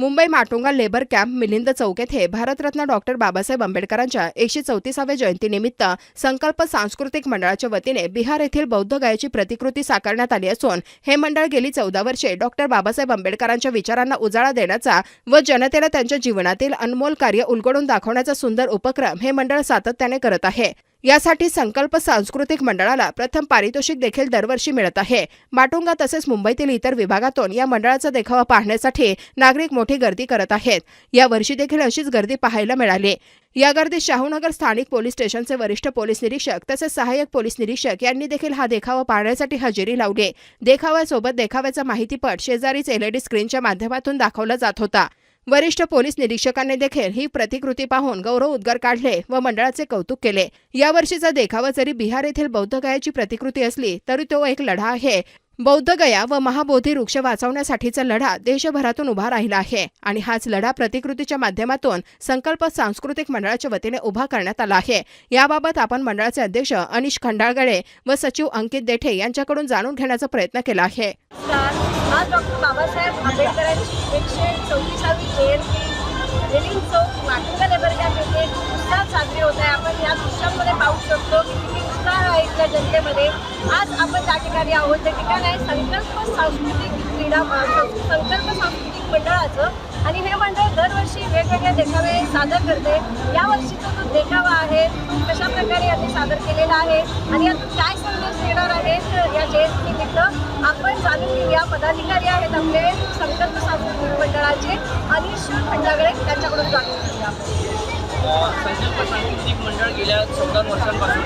Mumbai Matunga labour camp Milind चौक येथे Bharat Ratna doctor Babasaheb आंबेडकरांच्या एकशे चौतीसाव्या जयंतीनिमित्त संकल्प सांस्कृतिक मंडळाच्या वतीने बिहार येथील बौद्ध गायाची प्रतिकृती साकारण्यात आली असून हे मंडळ गेली चौदा वर्षे डॉक्टर बाबासाहेब आंबेडकरांच्या विचारांना उजाळा देण्याचा व जनतेला त्यांच्या जीवनातील अनमोल कार्य उलगडून दाखवण्याचा सुंदर उपक्रम हे मंडळ सातत्याने करत आहे. यासाठी संकल्प सांस्कृतिक मंडळाला प्रथम पारितोषिक देखील दरवर्षी मिळत आहे. माटुंगा तसेच मुंबईतील इतर विभागातून या मंडळाचा देखावा पाहण्यासाठी नागरिक मोठी गर्दी करत आहेत. या वर्षी देखील अशीच गर्दी पाहायला मिळाली. या गर्दीत शाहूनगर स्थानिक पोलीस स्टेशनचे वरिष्ठ पोलीस निरीक्षक तसेच सहाय्यक पोलीस निरीक्षक यांनी देखील हा देखावा पाहण्यासाठी हजेरी लावली. देखाव्यासोबत देखाव्याचा माहितीपट शेजारीच एलईडी स्क्रीनच्या माध्यमातून दाखवला जात होता. वरिष्ठ पोलीस निरीक्षकांनी देखील ही प्रतिकृती पाहून गौरव उद्गार काढले व मंडळाचे कौतुक केले. यावर्षीचा देखावा जरी बिहार येथील बौद्ध गयाची प्रतिकृती असली तरी तो एक लढा आहे. बौद्ध गया व महाबोधी वृक्ष वाचवण्यासाठीचा लढा देशभरातून उभा राहिला आहे आणि हाच लढा प्रतिकृतीच्या माध्यमातून संकल्प सांस्कृतिक मंडळाच्या वतीने उभा करण्यात आला आहे. याबाबत आपण मंडळाचे अध्यक्ष अनिश खंडाळगडे व सचिव अंकित देठे यांच्याकडून जाणून घेण्याचा प्रयत्न केला आहे. एकशे चौतीसावी जयंती रेलिंग चौक माटुंगा लेबर कॅम्प येथे खूप साजरी होत आहे. आपण या दृश्यांमध्ये पाहू शकतो की उत्साह आहे इथल्या जनतेमध्ये. आज आपण त्या ठिकाणी आहोत. त्या ठिकाण आहे संकल्प सांस्कृतिक क्रीडा संकल्प सांस्कृतिक मंडळाचं. आणि हे मंडळ दरवर्षी वेगवेगळे देखावे सादर करते. यावर्षीचा जो देखावा सादर केलेला आहे. आणि यातून काय संदेश देणार आहेत या जयंतीनिमित्त आपण जाणून घेऊया. पदाधिकारी आहेत आपले संकल्प सांस्कृतिक मंडळाचे अनिश खंडागळे त्यांच्याकडून जाणून घेऊया. संकल्प सांस्कृतिक मंडळ गेल्या चौदा वर्षांपासून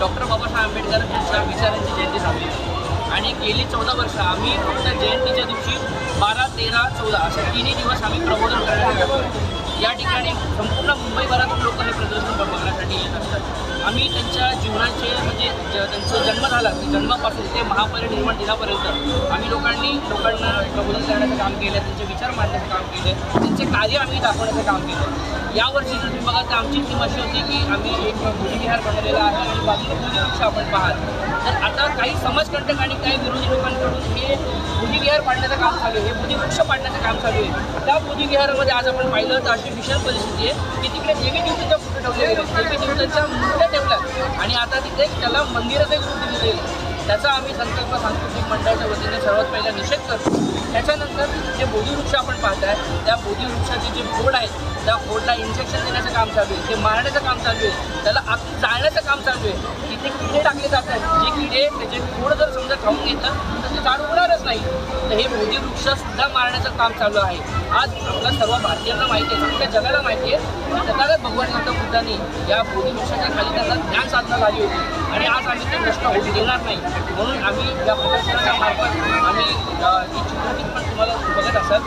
डॉक्टर बाबासाहेब आंबेडकर यांच्या विचारांची जयंती साजरी आणि गेली चौदा वर्ष आम्ही फक्त जयंतीच्या दिवशी बारा तेरा चौदा असे तिन्ही दिवस आम्ही प्रबोधन करण्यासाठी या ठिकाणी संपूर्ण मुंबईभरातून लोक हे प्रदर्शन बघण्यासाठी येत असतात. आम्ही त्यांच्या जीवनाचे म्हणजे ज- त्यांचा जन्म झाला की जन्मापासून ते महापरिनिर्वाण दिनापर्यंत आम्ही लोकांनी लोकांना प्रबोधन करण्याचं काम केलं त्यांचे विचार मांडण्याचं काम केलं त्यांचे कार्य आम्ही दाखवण्याचं काम केलं. यावर्षी जर तुम्ही बघा तर आमची थीम अशी होती की आम्ही एक भूमिविहार बनवलेला आहे आणि बाजूला भुजवृक्ष आपण पाहाल. तर आता काही समाजकंटक आणि काही विरोधी लोकांकडून हे भूमिविहार पाडण्याचं काम चालू आहे हे भूमिवृक्ष पाडण्याचं काम चालू आहे. त्या भूमिविहारामध्ये आज आपण पाहिलं तर अशी भीषण परिस्थिती आहे की तिकडे देवी देवतेच्या फोटो ठेवले गेले देवी देवतेच्या मूर्त्या आणि आता तिथे त्याला मंदिराचं एक रूप दिली आहे त्याचा आम्ही संकल्प सांस्कृतिक मंडळाच्या वतीने सर्वात पहिला निषेध करतो. त्याच्यानंतर जे बोधीवृक्ष आपण पाहताय त्या बोधीवृक्षाचे जे फोड आहेत त्या फोडला इंजेक्शन देण्याचं काम चालू आहे. ते मारण्याचं काम चालू आहे. त्याला आत जाळण्याचं काम चालू आहे. तिथे किडे टाकले जात आहेत. जे किडे त्याचे फोड जर समजा खाऊन घेतलं तर ते झाड होणारच नाही. तर हे बोधीवृक्षसुद्धा मारण्याचं काम चालू आहे. आज आपल्या सर्व भारतीयांना माहिती आहे आपल्या जगाला माहिती आहे तथागत भगवान गौतम बुद्धांनी या बोधीवृक्षाच्या खाली त्यांना ज्ञान साधना झाली होती. आणि आज आम्ही ते प्रश्न होऊ देणार नाही. म्हणून आम्ही या प्रदर्शनाच्या मार्फत आम्ही अ, ही चित्रफित पण तुम्हाला बघत असाल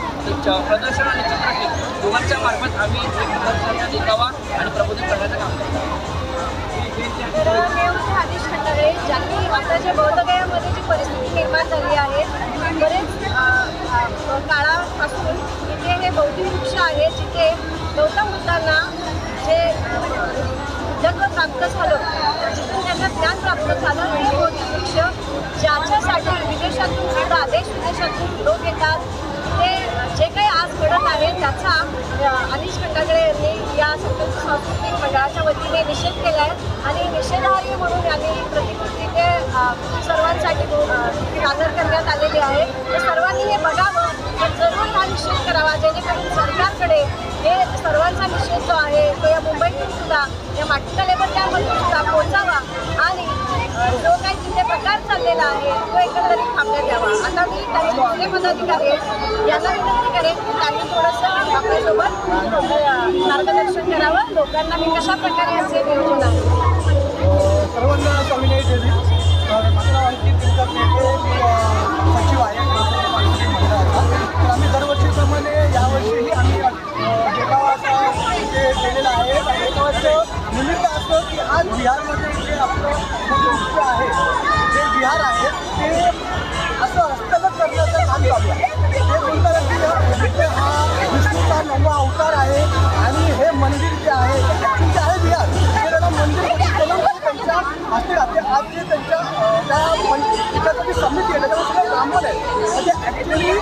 तर प्रदर्शन आणि चित्रफित दोघांच्या मार्फत आम्ही एक प्रदर्शनाचा देखावा आणि प्रबोधन करण्याचं काम करतो. तर आदेश खंडागळे ज्यांनी आताच्या बौद्धगयामध्ये जी परिस्थिती निर्माण झाली आहे बरेच बौद्धिक वृक्ष आहे जिथे गौतम बुद्धांना जे जन्म प्राप्त झालं जिथून त्यांना ज्ञान प्राप्त झालं. हे बौद्धिक वृक्ष ज्याच्यासाठी विदेशातून सुद्धा देश विदेशातून लोक येतात. ते जे काही आज घडत आहे त्याचा अनिश खंडागळे यांनी या संकल्प सांस्कृतिक मंडळाच्या वतीने निषेध केला आहे आणि निषेधार्य म्हणून यांनी प्रतिकृती ते सर्वांसाठी अ, सादर करण्यात आलेली आहे. तर सर्वांनी हे बघावं. जरूर हा निषेध करावा जेणेकरून सरकारकडे हे सर्वांचा निषेध जो आहे तो या मुंबईतून सुद्धा या माटिका लेबर कॅम्पमधून सुद्धा पोहोचावा आणि जो काही तिथे प्रकार चाललेला आहे तो एकंदरीत थांबण्यात यावा. आता मी काही मोठे पदाधिकारी यांना विनंती करेन की त्यांनी थोडंसं आपल्यासोबत मार्गदर्शन करावं. लोकांना मी कशा प्रकारे याचे नियोजन आहे? सर्वांना स्वामीनाई देवी तर माझं आणखी तुमच्या पेठे सचिव आहे. केलेला आहे. आणि निमित्त असं की आज बिहारमध्ये जे आपलं वृक्ष आहे जे बिहार आहे ते असं हस्तगत करण्याचं काम चालू आहे. की हा विष्णूचा नववा अवतार आहे आणि हे मंदिर जे आहे आहे बिहार ते मंदिर त्यांच्या हस्ते राहते. आज जे त्यांच्या त्या समिती आहे त्याच्यावर ब्राह्मण आहे म्हणजे ॲक्च्युली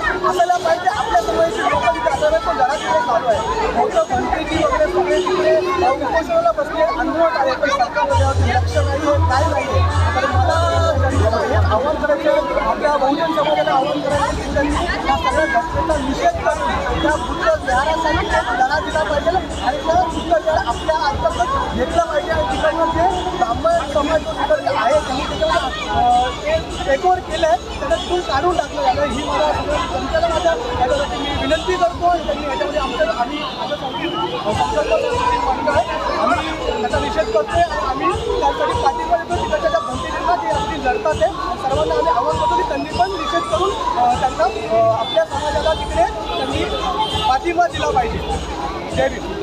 उपोषणाला बसले आंदोलन आहे. पण लक्ष नाही आहे काय नाही आहे. तर मला हे आव्हान करायचं आपल्या बहुजन समाजाला आव्हान करायचं की त्यांनी या सगळ्या घटनेचा निषेध करून त्या बुद्ध विहारासाठी लढा दिला पाहिजे आणि त्या बुद्ध विहार आपल्या अंतर्गत घेतलं पाहिजे. आणि तिकडनं जे ब्राह्मण समाज जो आहे त्यांनी ते टेकओव्हर केलं आहे त्यांना तिथून काढून टाकलं झालं ही मला सगळ्या याच्यासाठी मी विनंती करतो त्यांनी याच्यामध्ये आमच्या आम्ही आमच्या संस्कृती करतोय आम्ही त्यासाठी पाठिंबा देतो. तिकडच्या ज्या भंतीजींना जे आपली लढतात आहे सर्वांना आम्ही आवाहन करतो की त्यांनी पण निषेध करून त्यांना आपल्या समाजाला तिकडे त्यांनी पाठिंबा दिला पाहिजे. जय भीम.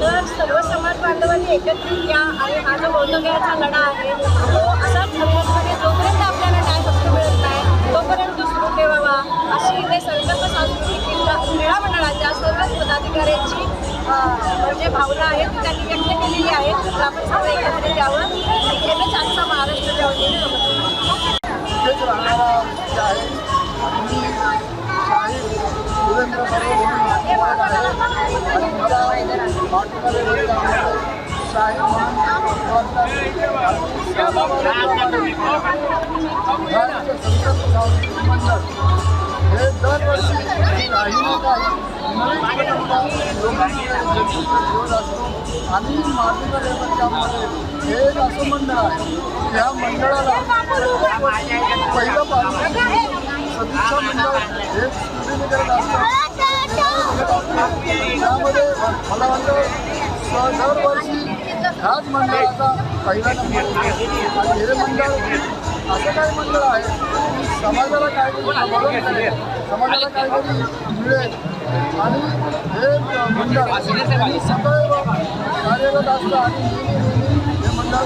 तर सर्व समाज बांधवांनी एकत्रित या आणि हा जो बौद्धगयाचा लढा आहे तो असाच हरियाणमध्ये जोपर्यंत आपल्याला न्याय हक्क मिळत नाही तोपर्यंत सुरू ठेवावा. अशी इथे संकल्प सांस्कृतिक क्रीडा मंडळाच्या सर्वच पदाधिकाऱ्यांची म्हणजे भावना आहे ती त्यांनी व्यक्त केलेली आहे. तर आपण सर्व एकत्रित यावं. आणि आजचा महाराष्ट्राच्या वतीने राहणारा आहे मी शाहीर सुरेंद्र आहेत. शाहीर म्हणून सांस्कृतिक मंडळ हे दरवर्षी काही ना काही असतो आणि हे एक असं मंडळ आहे की मंडळाला पहिलं पासून सदिच्छा मंडळ हे करत. असतात त्यामध्ये मला वाटतं दरवर्षी ह्याच मंडळाचा पहिला नंबर आणि हे मंडळ असं काही मंडळ आहे? की समाजाला काहीतरी बदल करेल समाजाला काहीतरी मिळेल. आणि हे मंडळ सदैव कार्यरत असतं आणि हे मंडळ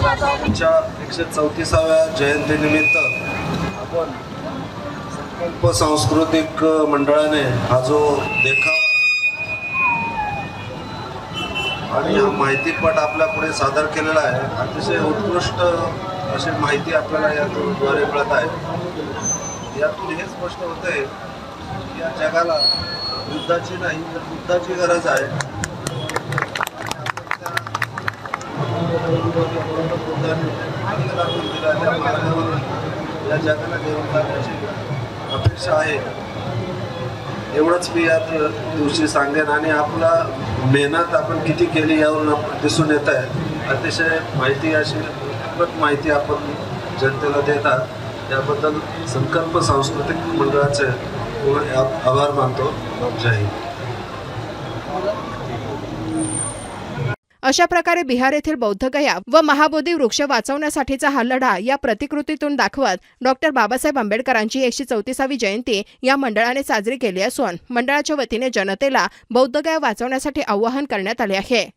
जाता च्या एकशे चौतीसाव्या जयंतीनिमित्त आपण संकल्प सांस्कृतिक मंडळाने हा जो देखावा आणि हा माहितीपट आपल्या पुढे सादर केलेला आहे. अतिशय उत्कृष्ट अशी माहिती आपल्याला याद्वारे मिळत आहे. यातून हे स्पष्ट होते की या जगाला युद्धाची नाही तर बुद्धाची गरज आहे. या जगाला घेऊन जाण्याची अपेक्षा आहे. एवढंच मी या दिवशी सांगेन आणि आपला मेहनत आपण किती केली यावरून आपण दिसून येत आहे. अतिशय माहिती अशी माहिती आपण जनतेला देतात. त्याबद्दल संकल्प सांस्कृतिक मंडळाचे आभार मानतो. जय हिंद. अशा प्रकारे बिहार येथील बौद्धगया व महाबोधी वृक्ष वाचवण्यासाठीचा हा लढा या प्रतिकृतीतून दाखवत डॉक्टर बाबासाहेब आंबेडकरांची एकशे चौतीसावी जयंती या मंडळाने साजरी केली असून मंडळाच्या वतीने जनतेला बौद्धगया वाचवण्यासाठी आवाहन करण्यात आले आहे.